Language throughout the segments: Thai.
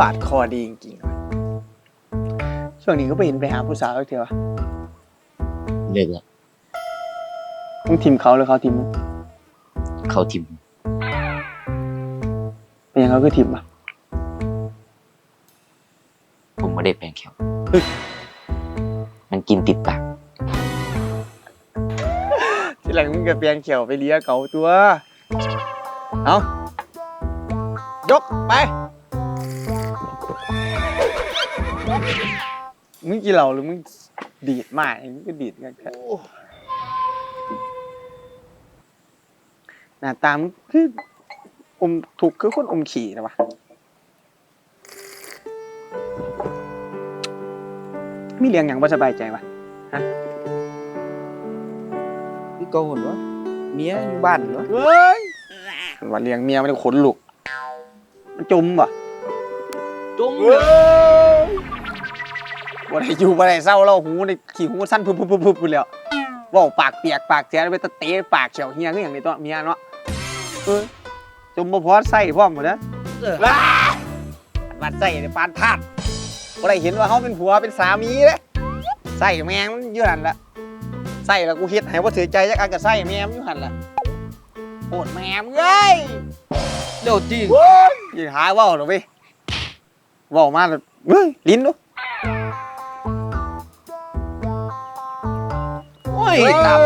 บาดคอดีจริงๆว่ะช่วงนี้ก็ไปเห็นไปหาผู้สาวอีกเถอะวะเลิกแล้วมึงทีมเขาหรือเขาทีมมึงเขาทิมเป็นยังเขาคือทีมอะผมไม่ได้แปลงแขวมันกินติดปากทีหลังมึงก็เปลี่ยนเขียวไปเลี้ยเก่าตัว เอายกไป มึงกินเหล้าหรือมึงดีดมากมึงก็ดีดกันแค่หน้าตามึงคืออมถูกคือคนอมขี่นะวะมีเลี้ยงอย่างบ่สบายใจวะพี่โกนวะเมียอยู่บ้านวะเฮ้ยว่าเลี้ยงเมียมันขนลุกมันจมป่ะจมเฮ้ย บ่ได้อยู่บ่ได้เศร้าเราหูในขี้หูสั้นพึบพึบพึบพึบไปแล้วเว่าปากเปียกปากเสียไปตะเตะปากเฉียวเฮียก็อย่างนี้ตัวเมียเนาะเออจมบ่พอใส่พร้อมหมดนะเออ ว้าวัดใส่ในปานธาตุบ่ได้เห็นว่าเขาเป็นผัวเป็นสามีเด้ใส่แมงมันอยู่นั่นละใส่แล้วกูเฮ็ดให้บ่ถือใจจักอันก็ใส่แมงมันอยู่หั่นล่ะโอดแมงเอ้ยเดี๋ยวจริงโว้ยอย่าหาเว่าหรอกเว้ยเว่ามาแล้วเฮ้ยลิ้นดู เฮ้ยตาม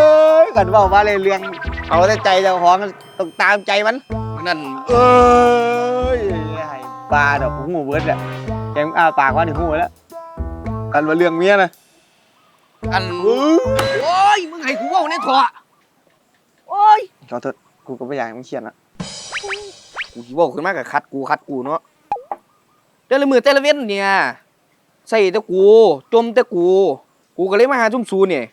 กันเว่ามาเลยเรื่องเอาแต่ใจเจ้าของต้องตามใจมันนั่นเอ้ยให้ปลาดอกหูเบิร์ดอะแกมงอ้าปากว่าหนึ่งหูแล้วกันว่าเรื่องเมียนะอันโอ้ยมึงให้กูเว่าในถอโอ้ยขอโทษกูก็ไม่อยากให้มึงเครียดนะกูสิเว่าขึ้นมากับคัดกูคัดกูเนาะแต่ละมือแต่ละเว้นเนี่ยใส่แต่กูจมแต่กู กูก็เลยมาหาจุ่มซูเนี่ย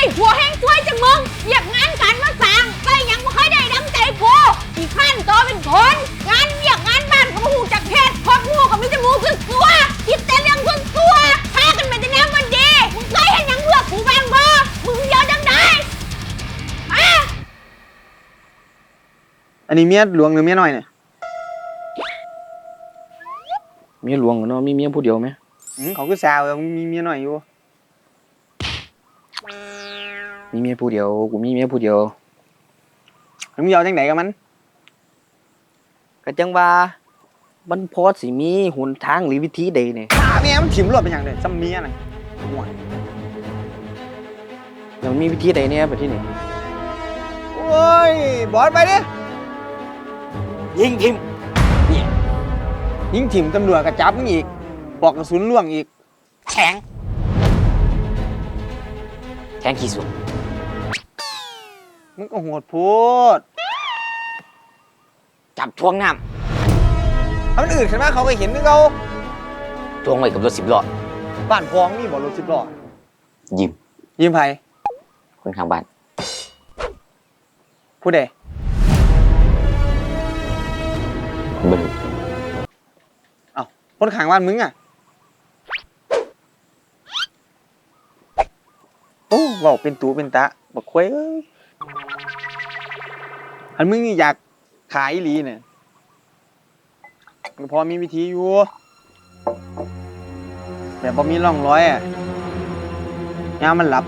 ได้ผัวแห้งช่วยจังมึงเหยียบงานการมาสั่งก็ยังไม่เคยได้ดังใจกูอีกขั้นตัวเป็นคนงานเหยียบงานบ้านก็มาหูจากเพศพอดงูก็ไม่จะมูขึ้นตัวคิดแต่เรื่องขึ้นตัวพากันไปแต่แนวมันดีมึงเคยเห็นหยังเลือกกูบ้างบ่มึงเยอะดังได้อะอันนี้เมียหลวงหรือเมียน้อยเนี่ยเมียหลวงเนาะมีเมียผู้เดียวไหมอืมเขาคือสาวอะมึงมีเมียน้อยอยู่ มีเมียผู้เดียว กูมีเมียผู้เดียวมึงยาวจังไหนกับมัน ก็จังว่า มันพอสิมีหนทางหรือวิธีใดเนี่ยฆ่าเมียมันถิ่มรวดเป็นอย่างเดียวซ้ำเมียน่ะห่วยแล้วมันมีวิธีใดเนี่ยไปที่นี่โอ้ย บอสไปดิ ยิงทิมยิงถิ่มตำรวจกระจับมึงอีกปลอกกระสุนล่วงอีกแข็งแข็งขี้สุด มึงก็โหดโพูดจับทวงน้ถ้ามันอื่นขึ้นมาเขาก็เห็นนึกเอาำทวงไว้กับรถสิบล้อบ้านพองนี่บ่รถสิบล้อยิมยืมไผคนข้างบ้านผู้ใดบนคนข้างบ้านมึงอะโอ้บอกเป็นตูเป็นตะบอกควยเอ้ย อันมึงอยากขายอีหลีเนี่ยพอมีวิธีอยู่แต่พอมีร่องรอยอะยามมันหลับ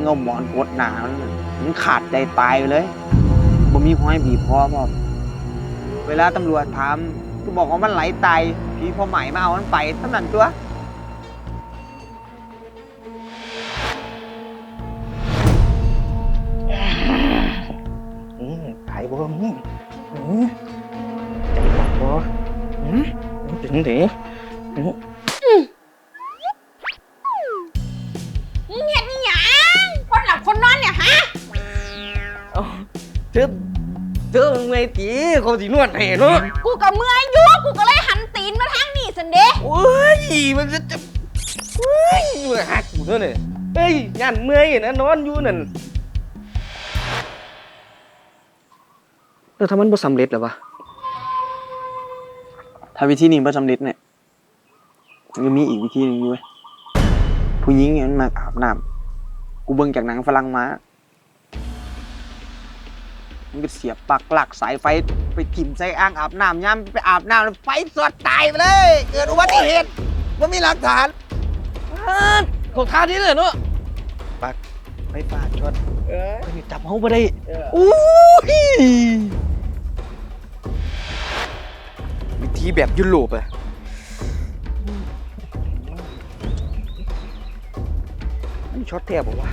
เงาหมอนกดหนามันน่ะมันขาดใจตายไปเลยบ่มีห้อยบีบคอพร้อเวลาตำรวจถามก็บอกว่ามันไหลตายผีพอใหม่มาเอามันไปเท่านั้นตัว บ่มึงอืมใจบ่บ่อืมมันเป็นจังไดอืมมึงเห็นหยังคนหลับคนนอนเนี่ยฮะเอาเธอเธอเมื่อยตีเขาสินวดให้เนาะกูกับเมื่อยอยู่กูก็เลยหันตีนมาทางนี่สันเดะโอ้ยมันจะจะเฮ้ยเมื่อยหักกูเท่านี่เฮ้ยยันเมื่อยนะนอนอยู่นั่น แล้วถ้ามันบ่สำเร็จแล้ววะถ้าวิธีนี้ประสำเร็จเนี่ยมันก็มีอีกวิธีหนึ่งอยู่เว้ยผู้หญิงเนี่ยมันมาอาบน้ำกูเบิ่งจากหนังฝรั่งมามึงก็เสียบปลักหลักสายไฟไปถิ่มใส่อ่างอาบน้ำย่ำไปอาบน้ำแล้วไฟสดตายไปเลย เกิดอุบัติเหตุมันมีหลักฐานเขาท่าที่เลยเนาะไฟฟ้าช็อตจับเขาไปได้อู้ย ทีแบบยุโรปอะมันช็อตแทบบอกว่า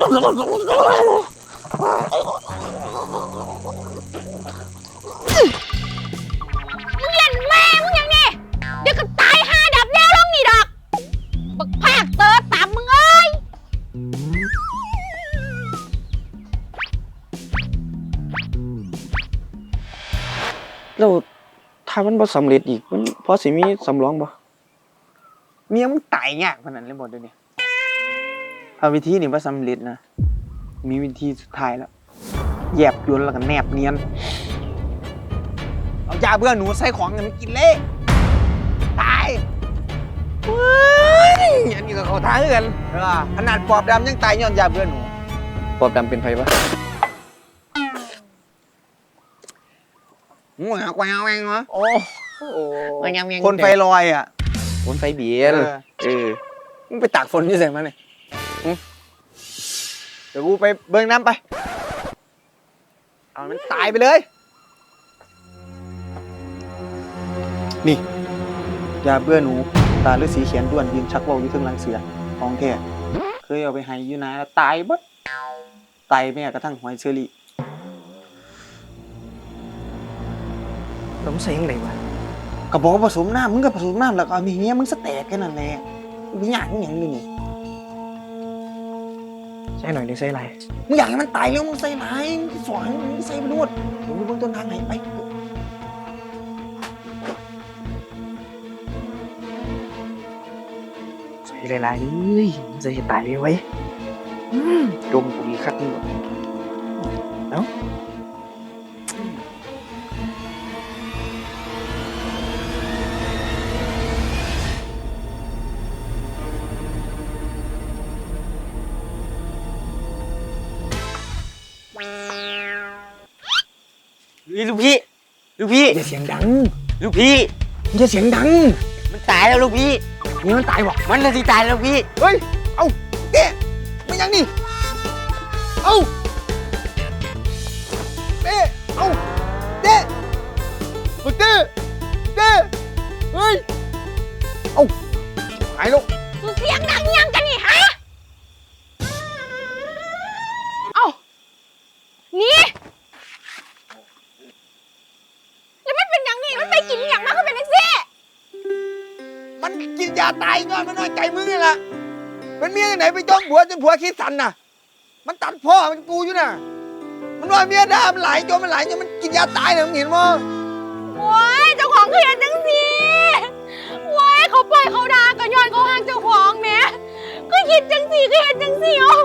มึามันบ่สำเร็จอีกมันพอสิมีสำรองบ่เมียมึงตายยากขนาดนั้นเลยหมดเลยเนี่ยถ้าวิธีนี่ว่าสำเร็จนะ มีวิธีสุดท้ายแล้วแยบยนต์แล้วก็แนบเนียน เอายาเบื่อหนูใส่ของกันมันกินเละตายอันนี้ก็เขาท่าคือกันเออขนาดปอบดำยังตายย้อนยาเบื่อหนู ปอบดำเป็นไผวะ งวงแกวงแวงเหรอโอ้มันยังยังคนไฟลอยอะคนไฟเบียนเออเอมึงไปตากฝนยี่เสงมาเนี่ยเดี๋ยวกูไปเบิ่งน้ำไป เอามันตายไปเลย นี่ยาเบื่อหนู ตาฤาษีเขียนด้วนยืนชักเว่าวอยู่เทึงลังเสือของแท้เคยเอาไปให้อยู่นะตายบดตายแม่กระทั่งหอยเชอรี่ ต้องใส่ยังไงวะก็บอกว่าผสมน้ำมึงก็ผสมน้ำแล้วก็เอามีเงี้ยมึงสแตกแค่นั้นแหละมึงอยากมึงอย่างนี้นี่ใส่หน่อยหรือใส่ไรมึงอยากให้มันตายแล้วมึงใส่ไหนมึงสอนมึงใส่ไปนวดมึงไปเบิ่งต้นทางไหนไปใส่หลายๆเลยจะเห็นตายเลยไว้ยอืมจมกูดีคักนี่บ่เอ้า ลูกพี่ ลูกพี่ อย่าเสียงดังลูกพี่ อย่าเสียงดังมันตายแล้วลูกพี่ นี่มันตายบ่มันเลยสิตายแล้วลูกพี่ เฮ้ย เอ้าเอ๊ะไม่ยังนี่ เอ้าเอ๊ะเอ้าเอ๊ะมึงเต้เต้เฮ้ย เอ้าหายลูกมึงเสียงดังยังกันนี่ฮะ ตายงอนมันน้อยใจมึงนี่แหละมันเมียไหนไปจ้องผัวจนผัวคิดสันน่ะ มันตัดพ่อมันกูอยู่น่ะ มันว่าเมียด่ามันไหลจนมันไหลจนมันกินยาตายเลยมึงเห็นมั้งโอ้ยเจ้าของเขียนจังสิโอ้ยเขาปล่อยเขาด่าก็ย้อนเขาห่างเจ้าของแหม่ก็คิดจังสีก็เห็นจังสีอาโอ้